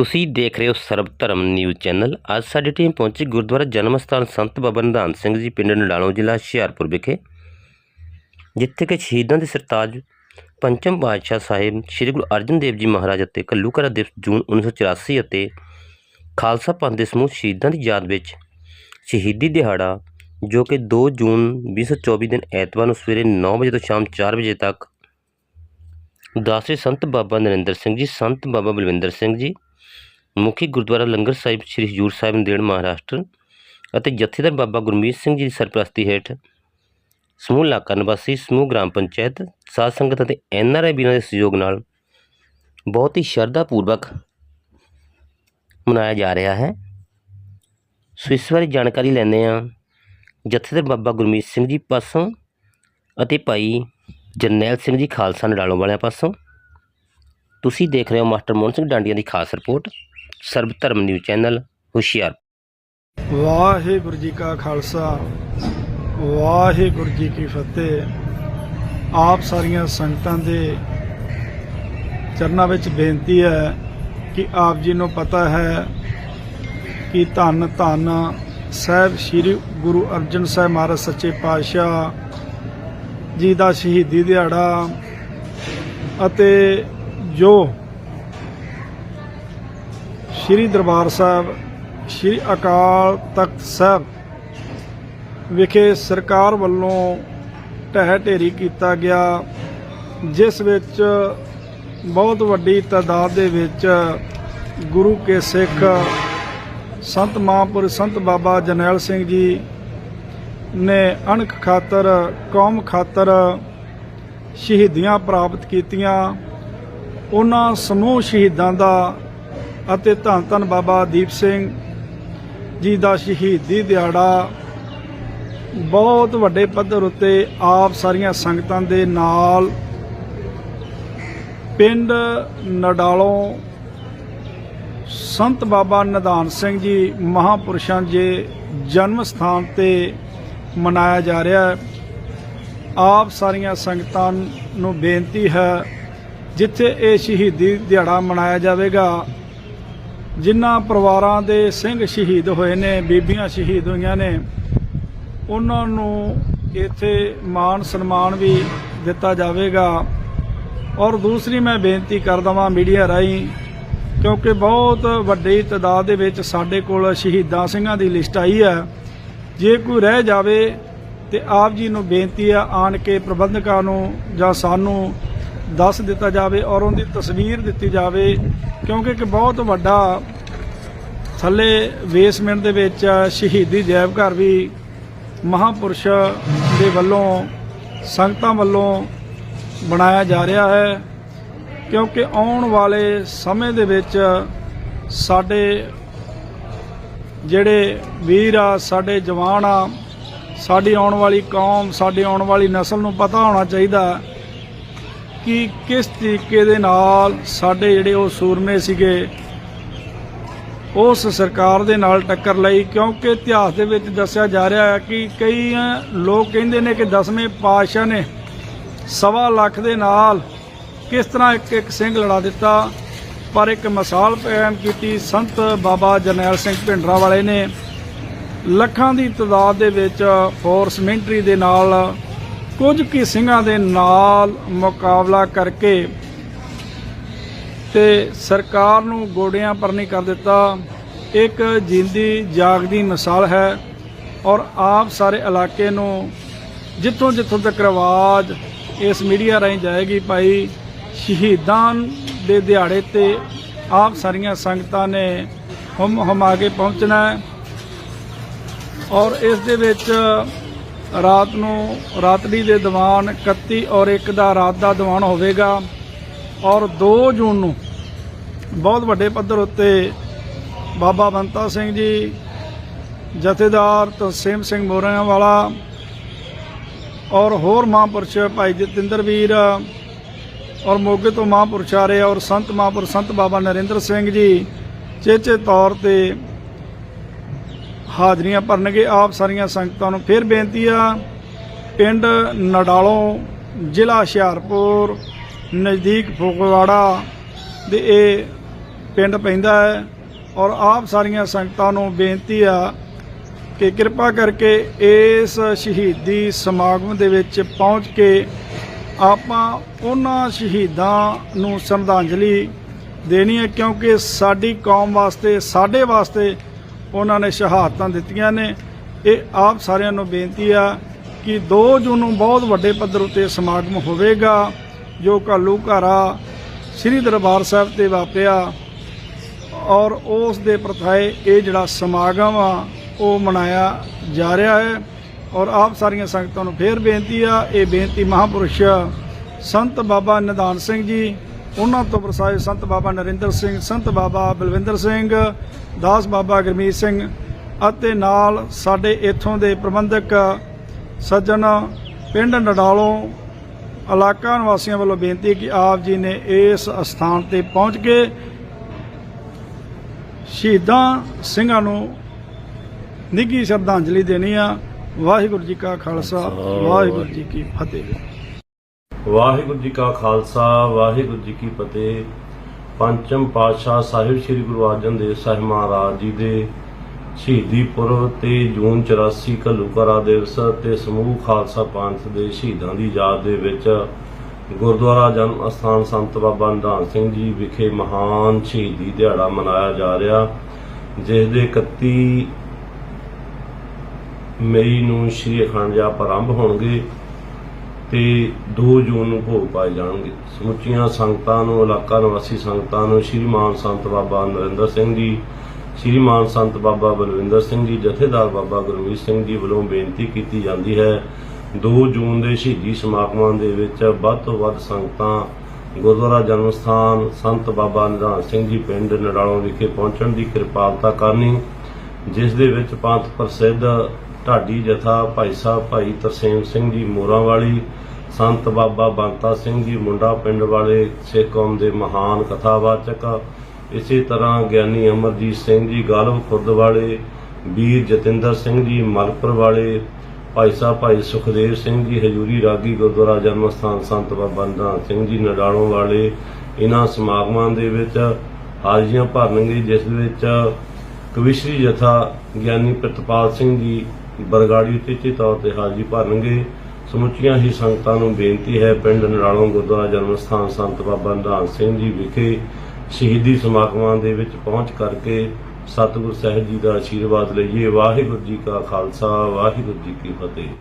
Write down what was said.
ਤੁਸੀਂ ਦੇਖ ਰਹੇ ਹੋ ਸਰਬ ਧਰਮ ਨਿਊਜ਼ ਚੈਨਲ। ਅੱਜ ਸਾਡੀ ਟੀਮ ਪਹੁੰਚੀ ਗੁਰਦੁਆਰਾ ਜਨਮ ਸਥਾਨ ਸੰਤ ਬਾਬਾ ਨਿਧਾਨ ਸਿੰਘ ਜੀ ਪਿੰਡ ਨਡਾਲੋ ਜ਼ਿਲ੍ਹਾ ਹੁਸ਼ਿਆਰਪੁਰ ਵਿਖੇ, ਜਿੱਥੇ ਕਿ ਸ਼ਹੀਦਾਂ ਦੇ ਸਰਤਾਜ ਪੰਚਮ ਪਾਤਸ਼ਾਹ ਸਾਹਿਬ ਸ੍ਰੀ ਗੁਰੂ ਅਰਜਨ ਦੇਵ ਜੀ ਮਹਾਰਾਜ ਅਤੇ ਘੱਲੂਘਾਰਾ ਦਿਵਸ ਜੂਨ 1984 ਅਤੇ ਖਾਲਸਾ ਪੰਥ ਦੇ ਸਮੂਹ ਸ਼ਹੀਦਾਂ ਦੀ ਯਾਦ ਵਿੱਚ ਸ਼ਹੀਦੀ ਦਿਹਾੜਾ, ਜੋ ਕਿ 2 ਜੂਨ 2024 ਦਿਨ ਐਤਵਾਰ ਨੂੰ ਸਵੇਰੇ 9 ਵਜੇ ਤੋਂ ਸ਼ਾਮ 4 ਵਜੇ ਤੱਕ, ਦਾਸੇ ਸੰਤ ਬਾਬਾ ਨਰਿੰਦਰ ਸਿੰਘ ਜੀ, ਸੰਤ ਬਾਬਾ ਬਲਵਿੰਦਰ ਸਿੰਘ ਜੀ ਮੁਖੀ ਗੁਰਦੁਆਰਾ ਲੰਗਰ ਸਾਹਿਬ ਸ੍ਰੀ ਹਜੂਰ ਸਾਹਿਬ ਨੰਦੇੜ, ਮਹਾਰਾਸ਼ਟਰ ਅਤੇ ਜਥੇਦਾਰ ਬਾਬਾ ਗੁਰਮੀਤ ਸਿੰਘ ਜੀ ਦੀ ਸਰਪ੍ਰਸਤੀ ਹੇਠ ਸਮੂਹ ਇਲਾਕਾ ਨਿਵਾਸੀ, ਸਮੂਹ ਗ੍ਰਾਮ ਪੰਚਾਇਤ, ਸਾਧ ਸੰਗਤ ਅਤੇ ਐਨ ਆਰ ਆਈ ਵੀਰਾਂ ਦੇ ਸਹਿਯੋਗ ਨਾਲ ਬਹੁਤ ਹੀ ਸ਼ਰਧਾ ਪੂਰਵਕ ਮਨਾਇਆ ਜਾ ਰਿਹਾ ਹੈ। ਸੋ ਇਸ ਬਾਰੇ ਜਾਣਕਾਰੀ ਲੈਂਦੇ ਹਾਂ ਜਥੇਦਾਰ ਬਾਬਾ ਗੁਰਮੀਤ ਸਿੰਘ ਜੀ ਪਾਸੋਂ ਅਤੇ ਭਾਈ ਜਰਨੈਲ ਸਿੰਘ ਜੀ ਖਾਲਸਾ ਨਡਾਲੋਂ ਵਾਲਿਆਂ ਪਾਸੋਂ। ਤੁਸੀਂ ਦੇਖ ਰਹੇ ਹੋ ਮਾਸਟਰ ਮੋਹਨ ਸਿੰਘ ਡਾਂਡੀਆਂ ਦੀ ਖਾਸ ਰਿਪੋਰਟ। ਸਰਬ ਧਰਮ ਨਿਊਜ਼ ਚੈਨਲ ਹੁਸ਼ਿਆਰ ਵਾਹਿਗੁਰੂ ਜੀ ਕਾ ਖਾਲਸਾ, ਵਾਹਿਗੁਰੂ ਜੀ ਕੀ ਫਤਿਹ। ਆਪ ਸਾਰੀਆਂ ਸੰਗਤਾਂ ਦੇ ਚਰਨਾਂ ਵਿੱਚ ਬੇਨਤੀ ਹੈ ਕਿ ਆਪ ਜੀ ਨੂੰ ਪਤਾ ਹੈ ਕਿ ਧੰਨ ਧੰਨ ਸਾਹਿਬ ਸ੍ਰੀ ਗੁਰੂ ਅਰਜਨ ਸਾਹਿਬ ਮਹਾਰਾਜ ਸੱਚੇ ਪਾਤਸ਼ਾਹ ਜੀ ਦਾ ਸ਼ਹੀਦੀ ਦਿਹਾੜਾ ਅਤੇ ਜੋ ਸ੍ਰੀ ਦਰਬਾਰ ਸਾਹਿਬ, ਸ੍ਰੀ ਅਕਾਲ ਤਖਤ ਸਾਹਿਬ ਵਿਖੇ ਸਰਕਾਰ ਵੱਲੋਂ ਢਹਿ ਢੇਰੀ ਕੀਤਾ ਗਿਆ, ਜਿਸ ਵਿੱਚ ਬਹੁਤ ਵੱਡੀ ਤਾਦਾਦ ਦੇ ਵਿੱਚ ਗੁਰੂ ਕੇ ਸਿੱਖ ਸੰਤ ਮਹਾਂਪੁਰ ਸੰਤ ਬਾਬਾ ਜਰਨੈਲ ਸਿੰਘ ਜੀ ਨੇ ਅਣਖ ਖਾਤਰ, ਕੌਮ ਖਾਤਰ ਸ਼ਹੀਦੀਆਂ ਪ੍ਰਾਪਤ ਕੀਤੀਆਂ। ਉਹਨਾਂ ਸਮੂਹ ਸ਼ਹੀਦਾਂ ਦਾ ਅਤੇ ਧੰਨ ਧੰਨ ਬਾਬਾ ਦੀਪ ਸਿੰਘ ਜੀ ਦਾ ਸ਼ਹੀਦੀ ਦਿਹਾੜਾ ਬਹੁਤ ਵੱਡੇ ਪੱਧਰ ਉੱਤੇ ਆਪ ਸਾਰੀਆਂ ਸੰਗਤਾਂ ਦੇ ਨਾਲ ਪਿੰਡ ਨਡਾਲੋਂ ਸੰਤ ਬਾਬਾ ਨਿਧਾਨ ਸਿੰਘ ਜੀ ਮਹਾਪੁਰਸ਼ਾਂ ਦੇ ਜਨਮ ਸਥਾਨ ਤੇ ਮਨਾਇਆ ਜਾ ਰਿਹਾ ਹੈ। ਆਪ ਸਾਰੀਆਂ ਸੰਗਤਾਂ ਨੂੰ ਬੇਨਤੀ ਹੈ ਜਿੱਥੇ ਇਹ ਸ਼ਹੀਦੀ ਦਿਹਾੜਾ ਮਨਾਇਆ ਜਾਵੇਗਾ ਜਿਨ੍ਹਾਂ ਪਰਿਵਾਰਾਂ ਦੇ ਸਿੰਘ ਸ਼ਹੀਦ ਹੋਏ ਨੇ, ਬੀਬੀਆਂ ਸ਼ਹੀਦ ਹੋਈਆਂ ਨੇ, ਉਹਨਾਂ ਨੂੰ ਇੱਥੇ ਮਾਣ ਸਨਮਾਨ ਵੀ ਦਿੱਤਾ ਜਾਵੇਗਾ। ਔਰ ਦੂਸਰੀ ਮੈਂ ਬੇਨਤੀ ਕਰ ਦਵਾਂ ਮੀਡੀਆ ਰਾਹੀਂ, ਕਿਉਂਕਿ ਬਹੁਤ ਵੱਡੀ ਤਾਦਾਦ ਦੇ ਵਿੱਚ ਸਾਡੇ ਕੋਲ ਸ਼ਹੀਦਾਂ ਸਿੰਘਾਂ ਦੀ ਲਿਸਟ ਆਈ ਹੈ। ਜੇ ਕੋਈ ਰਹਿ ਜਾਵੇ ਤੇ ਆਪ ਜੀ ਨੂੰ ਬੇਨਤੀ ਆ ਆਣ ਕੇ ਪ੍ਰਬੰਧਕਾਂ ਨੂੰ ਜਾਂ ਸਾਨੂੰ ਦੱਸ ਦਿੱਤਾ ਜਾਵੇ ਔਰ ਉਹਦੀ ਤਸਵੀਰ ਦਿੱਤੀ ਜਾਵੇ, ਕਿਉਂਕਿ ਇੱਕ ਬਹੁਤ ਵੱਡਾ ਥੱਲੇ ਬੇਸਮੈਂਟ ਦੇ ਵਿੱਚ ਸ਼ਹੀਦੀ ਜੈਵ ਘਰ ਵੀ ਮਹਾਪੁਰਸ਼ ਦੇ ਵੱਲੋਂ, ਸੰਗਤਾਂ ਵੱਲੋਂ ਬਣਾਇਆ ਜਾ ਰਿਹਾ ਹੈ, ਕਿਉਂਕਿ ਆਉਣ ਵਾਲੇ ਸਮੇਂ ਦੇ ਵਿੱਚ ਸਾਡੇ ਜਿਹੜੇ ਵੀਰ ਆ, ਸਾਡੇ ਜਵਾਨ ਆ, ਸਾਡੀ ਆਉਣ ਵਾਲੀ ਕੌਮ, ਸਾਡੀ ਆਉਣ ਵਾਲੀ ਨਸਲ ਨੂੰ ਪਤਾ ਹੋਣਾ ਚਾਹੀਦਾ। ਕਿ ਕਿਸ ਤਰੀਕੇ ਦੇ ਨਾਲ ਸਾਡੇ ਜਿਹੜੇ ਉਹ ਸੂਰਮੇ ਸੀਗੇ, ਉਸ ਸਰਕਾਰ ਦੇ ਨਾਲ ਟੱਕਰ ਲਈ, ਕਿਉਂਕਿ ਇਤਿਹਾਸ ਦੇ ਵਿੱਚ ਦੱਸਿਆ ਜਾ ਰਿਹਾ ਹੈ ਕਿ ਕਈ ਲੋਕ ਕਹਿੰਦੇ ਨੇ ਕਿ ਦਸਵੇਂ ਪਾਤਸ਼ਾਹ ਨੇ ਸਵਾ ਲੱਖ ਦੇ ਨਾਲ ਕਿਸ ਤਰ੍ਹਾਂ ਇੱਕ ਇੱਕ ਸਿੰਘ ਲੜਾ ਦਿੱਤਾ, ਪਰ ਇੱਕ ਮਿਸਾਲ ਕਾਇਮ ਕੀਤੀ ਸੰਤ ਬਾਬਾ ਜਰਨੈਲ ਸਿੰਘ ਭਿੰਡਰਾ ਵਾਲੇ ਨੇ। ਲੱਖਾਂ ਦੀ ਤਾਦਾਦ ਦੇ ਵਿੱਚ ਫੋਰਸ ਮਿਲਟਰੀ ਦੇ ਨਾਲ ਕੁਝ ਕੀ ਸਿੰਘਾਂ ਦੇ ਨਾਲ ਮੁਕਾਬਲਾ ਕਰਕੇ ਤੇ ਸਰਕਾਰ ਨੂੰ ਗੋਡਿਆਂ ਪਰ ਨਹੀਂ ਕਰ ਦਿੱਤਾ। ਇੱਕ ਜਿੰਦੀ ਜਾਗਦੀ ਮਿਸਾਲ ਹੈ ਔਰ ਆਪ ਸਾਰੇ ਇਲਾਕੇ ਨੂੰ ਜਿੱਥੋਂ ਜਿੱਥੋਂ ਤੱਕ ਆਵਾਜ਼ ਇਸ ਮੀਡੀਆ ਰਾਹੀਂ ਜਾਏਗੀ ਭਾਈ, ਸ਼ਹੀਦਾਂ ਦੇ ਦਿਹਾੜੇ ਤੇ ਆਪ ਸਾਰੀਆਂ ਸੰਗਤਾਂ ਨੇ ਹਮ ਹਮਾ ਕੇ ਪਹੁੰਚਣਾ ਔਰ ਇਸ ਦੇ ਵਿੱਚ ਰਾਤ ਨੂੰ ਰਾਤਰੀ ਦੇ ਦੀਵਾਨ 31 ਔਰ 1 ਦਾ ਰਾਤ ਦਾ ਦੀਵਾਨ ਹੋਵੇਗਾ ਔਰ 2 ਜੂਨ ਨੂੰ ਬਹੁਤ ਵੱਡੇ ਪੱਧਰ ਉੱਤੇ ਬਾਬਾ ਬੰਤਾ ਸਿੰਘ ਜੀ, ਜਥੇਦਾਰ ਤਸੀਮ ਸਿੰਘ ਮੋਰਿਆਂ ਵਾਲਾ ਔਰ ਹੋਰ ਮਹਾਂਪੁਰਸ਼ ਭਾਈ ਜਤਿੰਦਰ ਵੀਰ ਔਰ ਮੋਗੇ ਤੋਂ ਮਹਾਂਪੁਰਸ਼ ਆ ਰਹੇ ਔਰ ਸੰਤ ਮਹਾਂਪੁਰਸ਼ ਸੰਤ ਬਾਬਾ ਨਰਿੰਦਰ ਸਿੰਘ ਜੀ, ਚੇਚੇ ਤੌਰ ਤੇ ਹਾਜ਼ਰੀਆਂ ਭਰਨਗੇ ਆਪ ਸਾਰੀਆਂ ਸੰਗਤਾਂ ਨੂੰ। ਫਿਰ ਬੇਨਤੀ ਆ, ਪਿੰਡ ਨਡਾਲੋਂ, ਜ਼ਿਲ੍ਹਾ ਹੁਸ਼ਿਆਰਪੁਰ, ਨਜ਼ਦੀਕ ਫੋਗਵਾੜਾ ਦੇ ਇਹ ਪਿੰਡ ਪੈਂਦਾ ਹੈ ਔਰ ਆਪ ਸਾਰੀਆਂ ਸੰਗਤਾਂ ਨੂੰ ਬੇਨਤੀ ਆ ਕਿ ਕਿਰਪਾ ਕਰਕੇ ਇਸ ਸ਼ਹੀਦੀ ਸਮਾਗਮ ਦੇ ਵਿੱਚ ਪਹੁੰਚ ਕੇ ਆਪਾਂ ਉਹਨਾਂ ਸ਼ਹੀਦਾਂ ਨੂੰ ਸ਼ਰਧਾਂਜਲੀ ਦੇਣੀ ਹੈ ਕਿਉਂਕਿ ਸਾਡੀ ਕੌਮ ਵਾਸਤੇ, ਸਾਡੇ ਵਾਸਤੇ ਉਹਨਾਂ ਨੇ ਸ਼ਹਾਦਤਾਂ ਦਿੱਤੀਆਂ ਨੇ। ਇਹ ਆਪ ਸਾਰਿਆਂ ਨੂੰ ਬੇਨਤੀ ਆ ਕਿ 2 ਜੂਨ ਨੂੰ ਬਹੁਤ ਵੱਡੇ ਪੱਧਰ ਉਤੇ ਸਮਾਗਮ ਹੋਵੇਗਾ, ਜੋ ਘਾਲੂ ਘਾਰਾ ਸ੍ਰੀ ਦਰਬਾਰ ਸਾਹਿਬ ਤੇ ਵਾਪਰਿਆ ਔਰ ਉਸ ਦੇ ਪ੍ਰਥਾਏ ਇਹ ਜਿਹੜਾ ਸਮਾਗਮ ਆ, ਉਹ ਮਨਾਇਆ ਜਾ ਰਿਹਾ ਹੈ ਔਰ ਆਪ ਸਾਰੀਆਂ ਸੰਗਤਾਂ ਨੂੰ ਫੇਰ ਬੇਨਤੀ ਆ, ਇਹ ਬੇਨਤੀ ਮਹਾਪੁਰਸ਼ ਸੰਤ ਬਾਬਾ ਨਿਦਾਨ ਸਿੰਘ ਜੀ ਉਹਨਾਂ ਤੋਂ ਵਰਸਾਏ ਸੰਤ ਬਾਬਾ ਨਰਿੰਦਰ ਸਿੰਘ ਸੰਤ ਬਾਬਾ ਬਲਵਿੰਦਰ ਸਿੰਘ ਦਾਸ ਬਾਬਾ ਗੁਰਮੀਤ ਸਿੰਘ ਅਤੇ ਨਾਲ ਸਾਡੇ ਇੱਥੋਂ ਦੇ ਪ੍ਰਬੰਧਕ ਸੱਜਣ ਪਿੰਡ ਨਡਾਲੋਂ ਇਲਾਕਾ ਨਿਵਾਸੀਆਂ ਵੱਲੋਂ ਬੇਨਤੀ ਕਿ ਆਪ ਜੀ ਨੇ ਇਸ ਸਥਾਨ ਤੇ ਪਹੁੰਚ ਕੇ ਸ਼ਹੀਦਾਂ ਸਿੰਘਾਂ ਨੂੰ ਨਿੱਘੀ ਸ਼ਰਧਾਂਜਲੀ ਦੇਣੀ ਆ। ਵਾਹਿਗੁਰੂ ਜੀ ਕਾ ਖਾਲਸਾ ਵਾਹਿਗੁਰੂ ਜੀ ਕੀ ਫਤਿਹ। ਵਾਹਿਗੁਰੂ ਜੀ ਕਾ ਖਾਲਸਾ, ਵਾਹਿਗੁਰੂ ਜੀ ਕੀ ਫਤਿਹ। ਪੰਚਮ ਪਾਤਸ਼ਾਹ ਸਾਹਿਬ ਸ੍ਰੀ ਗੁਰੂ ਅਰਜਨ ਦੇਵ ਸਾਹਿਬ ਮਹਾਰਾਜ ਜੀ ਦੇ ਸ਼ਹੀਦੀ ਪੁਰਬ ਤੇ ਜੂਨ 84 ਘੱਲੂਘਾਰਾ ਦਿਵਸ ਤੇ ਸਮੂਹ ਖਾਲਸਾ ਪੰਥ ਦੇ ਸ਼ਹੀਦਾਂ ਦੀ ਯਾਦ ਦੇ ਵਿੱਚ ਗੁਰਦੁਆਰਾ ਜਨਮ ਅਸਥਾਨ ਸੰਤ ਬਾਬਾ ਨਿਧਾਨ ਸਿੰਘ ਜੀ ਵਿਖੇ ਮਹਾਨ ਸ਼ਹੀਦੀ ਦਿਹਾੜਾ ਮਨਾਇਆ ਜਾ ਰਿਹਾ, ਜਿਸ ਦੇ 31 ਮਈ ਨੂੰ ਸ਼੍ਰੀ ਅਖੰਡ ਜਾਪ ਆਰੰਭ ਹੋਣਗੇ। ਤੇ 2 ਜੂਨ ਨੂੰ ਭੋਗ ਪਾਏ ਜਾਣਗੇ। ਸਮੁੱਚੀਆਂ ਸੰਗਤਾਂ ਨੂੰ, ਇਲਾਕਾ ਨਿਵਾਸੀ ਸੰਗਤਾਂ ਨੂੰ ਸ਼੍ਰੀ ਮਾਨ ਸੰਤ ਬਾਬਾ ਨਰਿੰਦਰ ਸਿੰਘ ਜੀ, ਸ਼੍ਰੀ ਮਾਨ ਸੰਤ ਬਾਬਾ ਬਲਵਿੰਦਰ ਸਿੰਘ ਜੀ, ਜਥੇਦਾਰ ਬਾਬਾ ਗੁਰਮੀਤ ਸਿੰਘ ਜੀ ਵੱਲੋਂ ਬੇਨਤੀ ਕੀਤੀ ਜਾਂਦੀ ਹੈ 2 ਜੂਨ ਦੇ ਸ਼ਹੀਦੀ ਸਮਾਗਮਾਂ ਦੇ ਵਿੱਚ ਵੱਧ ਤੋਂ ਵੱਧ ਸੰਗਤਾਂ ਗੁਰਦੁਆਰਾ ਜਨਮ ਸਥਾਨ ਸੰਤ ਬਾਬਾ ਨਿਧਾਨ ਸਿੰਘ ਜੀ ਪਿੰਡ ਨਡਾਲੋਂ ਵਿਖੇ ਪਹੁੰਚਣ ਦੀ ਕਿਰਪਾਲਤਾ ਕਰਨੀ, ਜਿਸ ਦੇ ਵਿੱਚ ਪੰਥ ਪ੍ਰਸਿੱਧ ਢਾਡੀ ਜਥਾ, ਭਾਈ ਸਾਹਿਬ, ਭਾਈ ਤਰਸੇਮ ਸਿੰਘ ਜੀ ਮੋਰਾਂ ਵਾਲੀ, ਸੰਤ ਬਾਬਾ ਬੰਤਾ ਸਿੰਘ ਜੀ ਮੁੰਡਾ ਪਿੰਡ ਵਾਲੇ ਸਿੱਖ ਕੌਮ ਦੇ ਮਹਾਨ ਕਥਾਵਾਚਕ। ਇਸੇ ਤਰ੍ਹਾਂ ਗਿਆਨੀ ਅਮਰਜੀਤ ਸਿੰਘ ਜੀ ਗਾਲਬ ਖੁਰਦ ਵਾਲੇ, ਵੀਰ ਜਤਿੰਦਰ ਸਿੰਘ ਜੀ ਮਲਪੁਰ ਵਾਲੇ, ਭਾਈ ਸਾਹਿਬ, ਭਾਈ ਸੁਖਦੇਵ ਸਿੰਘ ਜੀ, ਹਜੂਰੀ ਰਾਗੀ ਗੁਰਦੁਆਰਾ ਜਨਮ ਸਥਾਨ, ਸੰਤ ਬਾਬਾ ਨਿਧਾਨ ਸਿੰਘ ਜੀ, ਨਡਾਲੋਂ ਵਾਲੇ ਇਹਨਾਂ ਸਮਾਗਮਾਂ ਦੇ ਵਿੱਚ ਹਾਜ਼ਰੀਆਂ ਭਰਨਗੇ, ਜਿਸ ਵਿੱਚ ਕਵਿਸ਼ਰੀ ਜਥਾ ਗਿਆਨੀ ਪ੍ਰਤਪਾਲ ਸਿੰਘ ਜੀ ਬਰਗਾੜੀ ਉਚੇਚੇ ਤੌਰ ਤੇ ਹਾਜ਼ਰੀ ਭਰਨਗੇ। ਸਮੁੱਚੀਆਂ ਹੀ ਸੰਗਤਾਂ ਨੂੰ ਬੇਨਤੀ ਹੈ, ਪਿੰਡ ਨਰਾਲੋਂ ਗੁਰਦੁਆਰਾ ਜਨਮ ਸਥਾਨ ਸੰਤ ਬਾਬਾ ਨਿਧਾਨ ਸਿੰਘ ਜੀ ਵਿਖੇ ਸ਼ਹੀਦੀ ਸਮਾਗਮਾਂ ਦੇ ਵਿੱਚ ਪਹੁੰਚ ਕਰਕੇ ਸਤਿਗੁਰ ਸਾਹਿਬ ਜੀ ਦਾ ਆਸ਼ੀਰਵਾਦ ਲਈਏ। ਵਾਹਿਗੁਰੂ ਜੀ ਕਾ ਖਾਲਸਾ, ਵਾਹਿਗੁਰੂ ਜੀ ਕੀ ਫਤਿਹ।